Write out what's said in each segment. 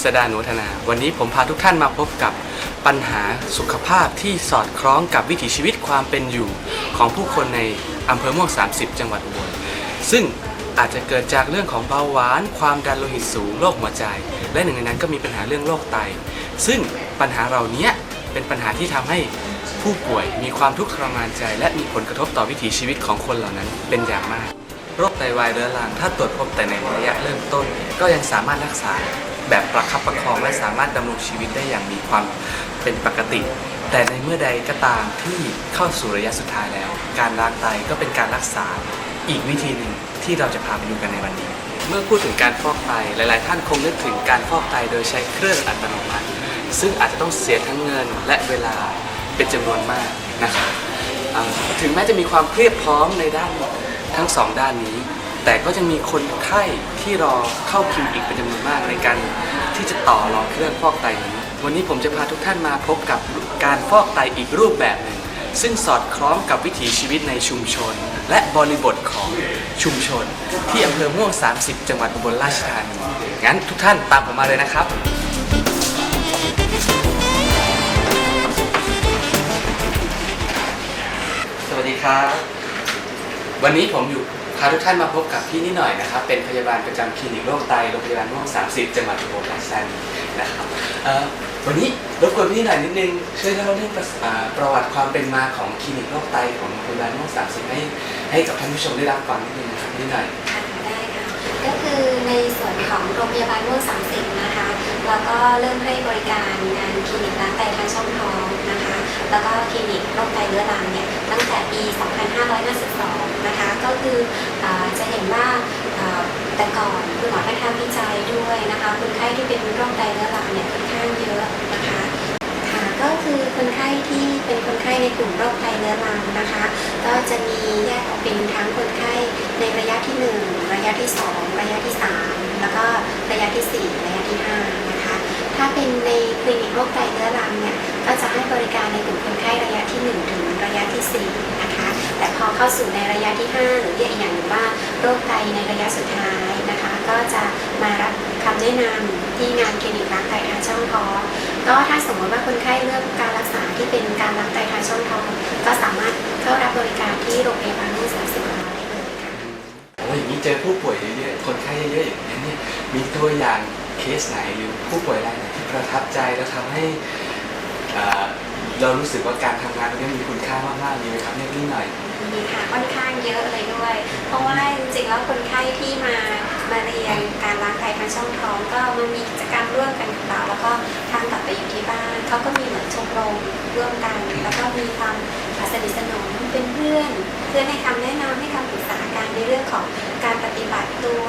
ครับผมกฤษดาหนุธนา วันนี้ผมพาทุกท่านมาพบกับปัญหาสุขภาพที่สอดคล้องกับวิถีชีวิตความเป็นอยู่ของผู้คนในอำเภอม่วง 30 จังหวัดอุบลซึ่งอาจจะเกิดจากเรื่องของเบาหวาน ความดันโลหิตสูงโรคหัวใจ และหนึ่งในนั้นก็มีปัญหาเรื่องโรคไต ซึ่งปัญหาเหล่านี้เป็นปัญหาที่ทำให้ผู้ป่วยมีความทุกข์ทรมานใจ และมีผลกระทบต่อวิถีชีวิตของคนเหล่านั้นเป็นอย่างมาก โรคไตวายเรื้อรังถ้าตรวจพบแต่ในระยะเริ่มต้น ก็ยังสามารถรักษา แบบประคับประคองและสามารถดำรงชีวิตได้อย่างมีความเป็นปกติ แต่ในเมื่อใดก็ตามที่เข้าสู่ระยะสุดท้ายแล้ว การล้างไตก็เป็นการรักษาอีกวิธีหนึ่งที่เราจะพาไปดูกันในวันนี้ เมื่อพูดถึงการฟอกไตหลาย ๆ ท่านคงนึกถึงการฟอกไตโดยใช้เครื่องอัตโนมัติ ซึ่งอาจจะต้องเสียทั้งเงินและเวลาเป็นจำนวนมากนะครับถึงแม้จะมีความเพียบพร้อมในด้านทั้งสองด้านนี้ แต่ก็จะมีคนไข้ที่รอเข้าคิวอีกเป็นจำนวนมากในการที่จะต่อรองเครื่องฟอกไตนี้ วันนี้ผมจะพาทุกท่านมาพบกับการฟอกไตอีกรูปแบบหนึ่ง ซึ่งสอดคล้องกับวิถีชีวิตในชุมชน และบริบทของชุมชน ที่อำเภอม่วง 30 จังหวัดอุบลราชธานี งั้นทุกท่านตามผมมาเลยนะครับสวัสดีครับ วันนี้ผมอยู่ พาทุกท่านมาพบกับพี่นิดหน่อยนะครับ เป็นพยาบาลประจำคลินิกโรคไตโรงพยาบาลม่วง30 จังหวัดอุบลราชธานีนะครับวันนี้รบกวนพี่นิดหน่อยนิดนึงช่วยเล่าเรื่องประวัติความเป็นมาของคลินิกโรคไตของโรงพยาบาลม่วง30 ให้ให้กับท่านผู้ชมได้รับฟังนิดนึงนะครับนิดหน่อยได้ค่ะก็คือในส่วนของโรงพยาบาลม่วง30 นะคะแล้วก็เริ่มให้บริการงานคลินิกล้างไตทางช่องท้องนะคะ แล้วก็คลินิกโรคไตเรื้อรังเนี่ย ตั้งแต่ปี 2552 นะคะ ก็คืออจะเห็นว่าแต่ก่อนคุณหมอท่านทำวิจัยด้วยนะคะ คนไข้ที่เป็นโรคไตเรื้อรังเนี่ยค่อนข้างเยอะนะคะค่ะก็คือคนไข้ที่เป็นคนไข้ในกลุ่มโรคไตเรื้อรังนะคะ ก็จะมีแยกออกเป็นทั้งคนไข้ในระยะที่ 1 ระยะที่ 2 ระยะที่ 3 แล้วก็ระยะที่ 4 ระยะที่5นะคะ ถ้าเป็นในคลินิกโรคไตเรื้อรังเนี่ยก็จะให้บริการในกลุ่มคนไข้ระยะที่1ถึงระยะที่ 4นะคะแต่พอเข้าสู่ในระยะที่ 5 หรือเรียกอีกอย่างหนึ่งว่าโรคไตในระยะสุดท้ายนะคะ ก็จะมารับคำแนะนำที่งานคลินิกล้างไตทางช่องท้องก็ถ้าสมมติว่าคนไข้เลือกการรักษาที่เป็นการล้างไตทางช่องท้องก็สามารถเข้ารับบริการที่โรงพยาบาลมุ่งสามสิบของเราได้เลยค่ะโอ้ยอย่างนี้เจอผู้ป่วยเยอะๆคนไข้เยอะๆอย่างนี้เนี่ยมีตัวอย่างเคสไหนหรือผู้ป่วยรายไหนที่ประทับใจแล้วทำให้ เรารู้สึกว่าการทำงานตรงนี้มีคุณค่ามากๆเลยไหมครับเนี่ยนิดหน่อย มีค่ะค่อนข้างเยอะเลยด้วย เพราะว่าจริงๆแล้วคนไข้ที่มามาเรียนการล้างไตทางช่องท้อง ก็มันมีกิจกรรมร่วมกันกับเราแล้วก็ทางกลับไปอยู่ที่บ้านเขาก็มีเหมือนชมรมร่วมกัน แล้วก็มีความสนิทสนมเป็นเพื่อน เพื่อนให้คำแนะนำให้คำปรึกษากันในเรื่องของการปฏิบัติตัว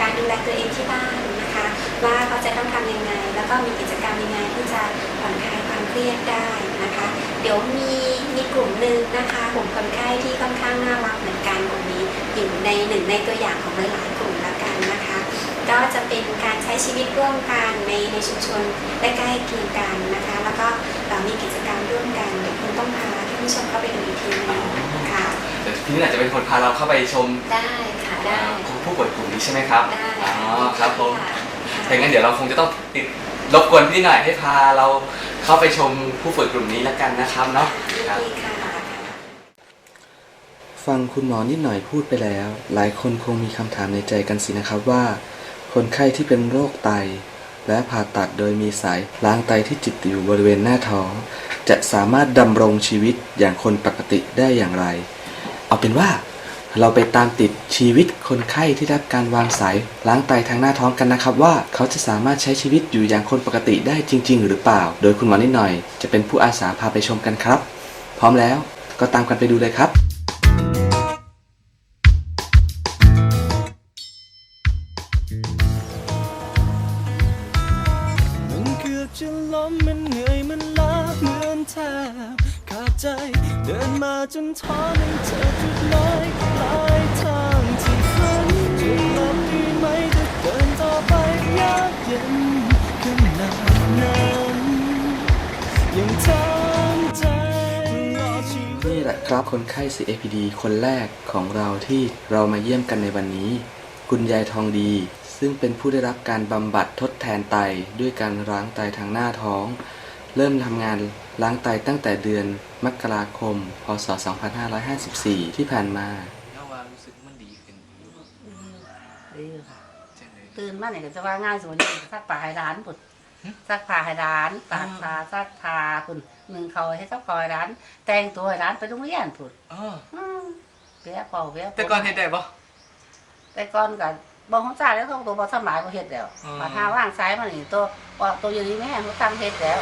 การดูแลตัวเองที่บ้านนะคะ ว่าเขาจะต้องทำยังไง แล้วก็มีกิจกรรมยังไงที่จะผ่อนคลายความเครียดได้ นะคะ เดี๋ยวมีมีกลุ่มหนึ่งนะคะกลุ่มคนไข้ที่ค่อนข้างน่ารักเหมือนกันกลุ่มนี้อยู่ในหนึ่งในตัวอย่างของหลายๆกลุ่มแล้วกันนะคะ ก็จะเป็นการใช้ชีวิตร่วมกันในในชุมชนใกล้ๆเคียงกันนะคะ แล้วก็เรามีกิจกรรมร่วมกันเดี๋ยวคุณต้องพาท่านผู้ชมเข้าไปดูอีกทีหนึงค่ะเดี๋ยวพี่นิดหน่อยจะเป็นคนพาเราเข้าไปชมได้ค่ะได้เอ่อผู้ป่วยกลุ่มนี้ใช่ไหมครับได้อ๋อครับผมค่ะถ้าอย่างนั้นเดี๋ยวเราคงจะต้องติด รบกวนพี่นิดหน่อยให้พาเราเข้าไปชมผู้ป่วยกลุ่มนี้แล้วกันนะครับเนาะครับดีค่ะฟังคุณหมอนิดหน่อยพูดไปแล้ว หลายคนคงมีคำถามในใจกันสินะครับว่า คนไข้ที่เป็นโรคไต และผ่าตัดโดยมีสายล้างไตที่จิตอยู่บริเวณหน้าท้อง จะสามารถดำรงชีวิตอย่างคนปกติได้อย่างไร เอาเป็นว่า เราไปตามติดชีวิตคนไข้ที่รับการวางสายล้างไตทางหน้าท้องกันนะครับ ว่าเขาจะสามารถใช้ชีวิตอยู่อย่างคนปกติได้จริง ๆ หรือเปล่า โดยคุณหมอนิดหน่อย จะเป็นผู้อาสาพาไปชมกันครับ พร้อมแล้วก็ตามกันไปดูเลยครับมันเกือบจะล้มมันเหนื่อยมันล้าเหมือนแทบขาดใจ เดินมาจนท้อไม่เจอจุดหมายปลาย ครับคนไข้ CAPD คนแรกของเราที่เรามาเยี่ยมกันในวันนี้ คุณยายทองดี ซึ่งเป็นผู้ได้รับการบำบัดทดแทนไตด้วยการล้างไตทางหน้าท้อง เริ่มทำงานล้างไตตั้งแต่เดือนมกราคม พศ 2554 ที่ผ่านมาแล้วว่ารู้สึกมันดีขึ้นดีอยู่ค่ะจังเลยตื่นมาเนี่ยก็จะว่าง่ายสุดนี่ซักผ้าให้ร้านปุ่น ซักผ้าให้ร้านตากผ้าซักผ้าปุ่นหนึ่งเขาให้ซักผ้าให้ร้าน แต่งตัวให้ร้านไปโรงเรียนปุ่นอ๋ออืมเปียเป่าเปียแต่ก่อนเฮ็ดได้บ่แต่ก่อนกับบอกของจ่ายแล้วต้องตัวบอสมัยก็เฮ็ดแล้วอืมมาทาว่างซ้ายมานี่ตัวออกตัวอยู่นี่แม่เขาตั้งเฮ็ดแล้ว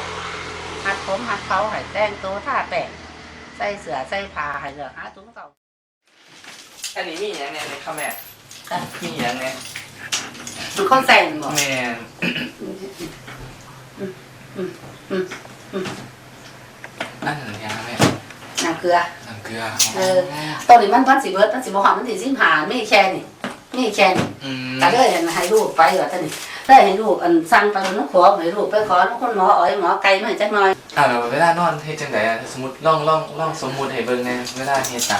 หัดผมหัดเขาให้แต่งตัวท่าแป้งใส่เสื้อใส่ผ้าให้เหลือหาตุ้งเก่าอันนี้มีอย่างไงในข้าแม่ค่ะมีอย่างไง มันคนแต่งบอกแม่นนั่นอย่าแม่น้ำเกลือ น้ำเกลือเออ ตอนนี้มันพันสิเบิร์ดมันสิบหอมมันสิสิบหาไม่แค่นี่ไม่แค่นี่มแต่เลยเห็นให้ลูกไปว่าท่านนี่เลยให้ลูกอันสั่งไปแล้วนขอให้ลูกไปขอแล้วคนหมออ๋อยหมอไก่มาให้จักหน่อยอ่าแล้วเวลานอนเฮ็ดจังไดอะสมมุติลองลองลองสมมุติให้เบิ่งแหน่เวลาเฮ็ดตา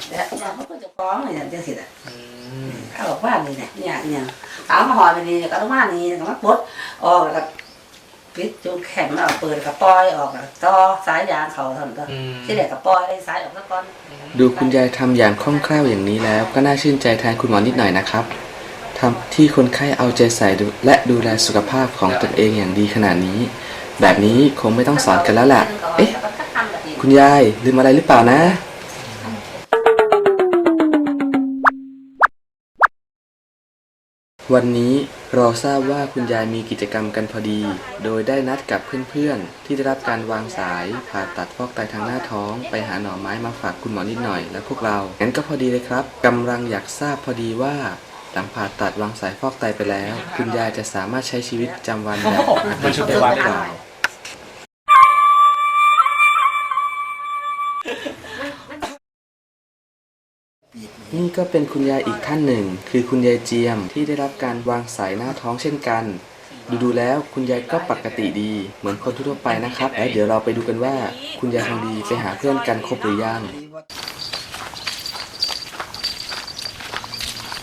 มเดี๋ยวเขาก็จะฟ้องเลยจังสิอะอืมเขาบอกว่านี่เนี่ยเนี่ยเนี่ยถามมาหอไปนี่ก็ต้องมานี่ก็มาปลดออกแล้วปิดจุงแข็งแล้วเปิดกับปอยออกต่อสายยางเขาเท่านั้นก็ที่เหลือกับปอยสายออกซะก่อนดูคุณยายทำอย่างคล่องแคล่วอย่างนี้แล้ว ก็น่าชื่นใจแทนคุณหมอนิดหน่อยนะครับทำที่คนไข้เอาใจใส่และดูแลสุขภาพของตนเองอย่างดีขนาดนี้ แบบนี้คงไม่ต้องสอนกันแล้วแหละเอ๊ะคุณยายลืมอะไรหรือเปล่านะ วันนี้เราทราบว่าคุณยายมีกิจกรรมกันพอดี โดยได้นัดกับเพื่อนๆ ที่ได้รับการวางสายผ่าตัดฟอกไตทางหน้าท้อง ไปหาหน่อไม้มาฝากคุณหมอนิดหน่อยและพวกเรา งั้นก็พอดีเลยครับกำลังอยากทราบพอดีว่า หลังผ่าตัดวางสายฟอกไตไปแล้ว คุณยายจะสามารถใช้ชีวิตประจำวันแบบปกติได้หรือเปล่า นี่ก็เป็นคุณยายอีกท่านหนึ่ง คือคุณยายเจียมที่ได้รับการวางสายหน้าท้องเช่นกัน ดูดูๆแล้วคุณยายก็ปกติดี เหมือนคนทั่วๆไปนะครับแล้วเดี๋ยวเราไปดูกันว่า คุณยายทองดีไปหาเพื่อนกันครบหรือยัง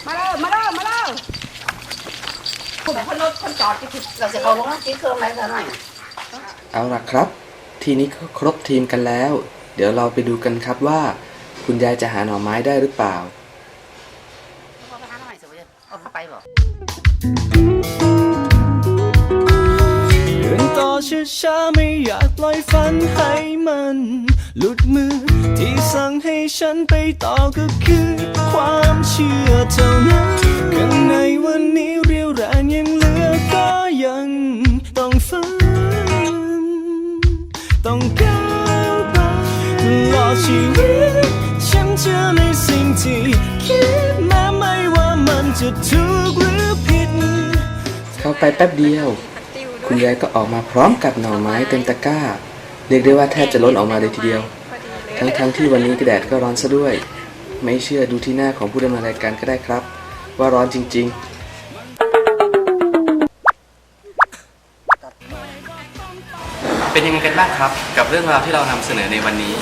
มาเร็วมาเร็วมาเร็วคนคนรถคนจอดที่เราจะเอาลงมาคิดเครื่องอะไรกันหน่อยเอาล่ะครับ ทีนี้ก็ครบทีมกันแล้ว เดี๋ยวเราไปดูกันครับว่า คุณยายจะหาหน่อไม้ได้หรือเปล่า เอาไปหาหน่อยสิเว้ยเอาเข้าไปบอก เดินต่อช้าๆไม่อยากปล่อยฝันให้มัน หลุดมือที่สั่งให้ฉันไปต่อก็คือความเชื่อเท่านั้นข้างในวันนี้เรียวแรงยังเหลือก็ยังต้องฝัน ต้องก้าวไปตลอดชีวิตฉัน เชื่อในสิ่งที่คิดแม้ไม่ว่ามันจะถูกหรือผิด เข้าไปแป๊บเดียว คุณยายก็ออกมาพร้อมกับหน่อไม้เต็มตะกร้า เรียกได้ว่าแทบจะล้นออกมาเลยทีเดียว ทั้งๆที่วันนี้กระแดดก็ร้อนซะด้วย ไม่เชื่อดูที่หน้าของผู้ดำเนินรายการก็ได้ครับ ว่าร้อนจริง ๆ เป็นยังไงกันบ้างครับ กับเรื่องราวที่เรานำเสนอในวันนี้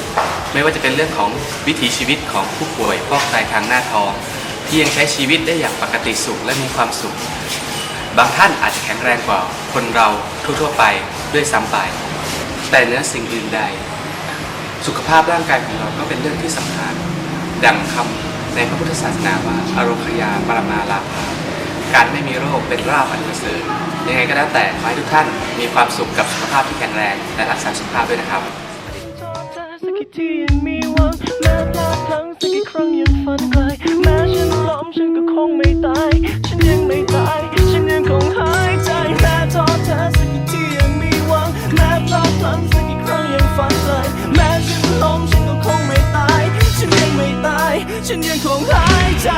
ไม่ว่าจะเป็นเรื่องของวิถีชีวิตของผู้ป่วยฟอกไตทางหน้าท้อง ที่ยังใช้ชีวิตได้อย่างปกติสุขและมีความสุข บางท่านอาจจะแข็งแรงกว่าคนเราทั่วๆไปด้วยซ้ำไป แต่เนื้อสิ่งอื่นใด สุขภาพร่างกายของเราก็เป็นเรื่องที่สำคัญ ดังคำในพระพุทธศาสนาว่าอารมคยาปรมาลาภาการไม่มีโรคเป็นราบอันประเสริฐยังไงก็แล้วแต่ขอให้ทุกท่านมีความสุขกับสุขภาพที่แข็งแรงและรักษาสุขภาพด้วยนะครับ ที่ยังมีหวังแม้พลาดพลั้งสักกี่ครั้งยังฝันไกลแม้ฉันล้มฉันก็คงไม่ตาย ฉันยังไม่ตาย ฉันยังคงหายใจแม้ท้อแท้สักกี่ที่ยังมีหวังแม้พลาดพลั้งสักกี่ครั้งยังฝันไกลแม้ฉันล้มฉันก็คงไม่ตาย ฉันยังไม่ตาย ฉันยังคงหายใจ